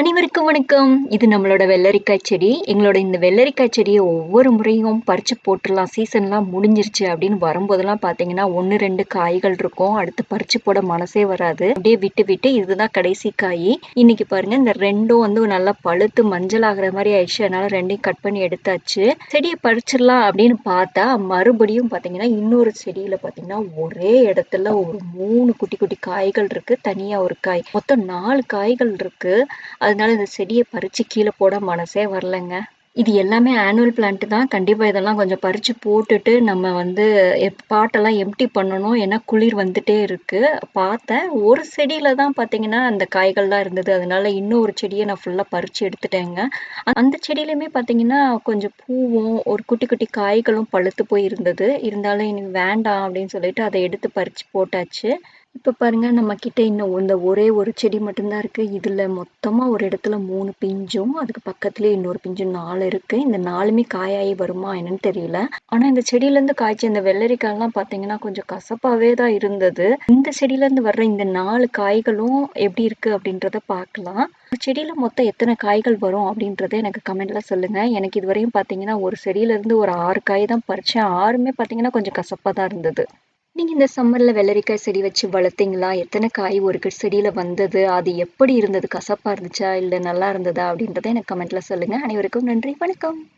அனைவருக்கும் வணக்கம். இது நம்மளோட வெள்ளரிக்காய் செடி. எங்களோட இந்த வெள்ளரிக்காய் செடியை ஒவ்வொரு முறையும் பறித்து போட்டுடலாம். சீசன்லாம் முடிஞ்சிருச்சு அப்படின்னு வரும்போதெல்லாம் பார்த்தீங்கன்னா ஒன்று ரெண்டு காய்கள் இருக்கும். அடுத்து பறித்து போட மனசே வராது. அப்படியே விட்டு விட்டு இதுதான் கடைசி காய். இன்னைக்கு பாருங்க இந்த ரெண்டும் வந்து நல்லா பழுத்து மஞ்சள் ஆகிற மாதிரி ஆயிடுச்சு. அதனால ரெண்டையும் கட் பண்ணி எடுத்தாச்சு. செடியை பறிச்சிடலாம் அப்படின்னு பார்த்தா மறுபடியும் பார்த்தீங்கன்னா இன்னொரு செடியில் பார்த்தீங்கன்னா ஒரே இடத்துல ஒரு மூணு குட்டி குட்டி காய்கள் இருக்கு. தனியாக ஒரு காய். மொத்தம் நாலு காய்கள் இருக்கு. அதனால இந்த செடியை பறித்து கீழே போட மனசே வரலைங்க. இது எல்லாமே ஆனுவல் பிளான்ட் தான். கண்டிப்பாக இதெல்லாம் கொஞ்சம் பறித்து போட்டுட்டு நம்ம வந்து எப் பாட்டெல்லாம் எம்டி பண்ணணும். ஏன்னா குளிர் வந்துட்டே இருக்குது பார்த்தேன். ஒரு செடியில் தான் பார்த்தீங்கன்னா அந்த காய்கள்லாம் இருந்தது. அதனால இன்னும் ஒரு செடியை நான் ஃபுல்லாக பறித்து எடுத்துட்டேங்க. அந்த செடியிலையுமே பார்த்தீங்கன்னா கொஞ்சம் பூவும் ஒரு குட்டி குட்டி காய்களும் பழுத்து போய் இருந்தது. இருந்தாலும் எனக்கு வேண்டாம் அப்படின்னு சொல்லிட்டு அதை எடுத்து பறித்து போட்டாச்சு. இப்போ பாருங்க நம்மக்கிட்ட இன்னும் இந்த ஒரே ஒரு செடி மட்டும்தான் இருக்குது இதில் மொத்தமாக ஒரு இடத்துல மூணு பிஞ்சும் அதுக்கு பக்கத்துலேயே இன்னொரு பிஞ்சும் நாலு இருக்குது இந்த நாலுமே காயாகி வருமா என்னன்னு தெரியல. ஆனால் இந்த செடியிலேருந்து காய்ச்சி இந்த வெள்ளரிக்காய்லாம் பார்த்தீங்கன்னா கொஞ்சம் கசப்பாகவே தான் இருந்தது. இந்த செடியிலேருந்து வர்ற இந்த நாலு காய்களும் எப்படி இருக்கு அப்படின்றத பார்க்கலாம் செடியில மொத்தம் எத்தனை காய்கள் வரும் அப்படின்றத எனக்கு கமெண்ட்ல சொல்லுங்கள் எனக்கு இதுவரையும் பார்த்தீங்கன்னா ஒரு செடியில இருந்து ஒரு ஆறு காய் தான் பறித்தேன் ஆறுமே பார்த்தீங்கன்னா கொஞ்சம் கசப்பாக தான் இருந்தது. நீங்க இந்த சம்மர்ல வெள்ளரிக்காய் செடி வச்சு வளர்த்தீங்களா? எத்தனை காய் ஒரு செடியில வந்தது? அது எப்படி இருந்தது? கசப்பா இருந்துச்சா? இல்ல நல்லா இருந்ததா? அப்படின்றத எனக்கு கமெண்ட்ல சொல்லுங்க. அனைவருக்கும் நன்றி. வணக்கம்.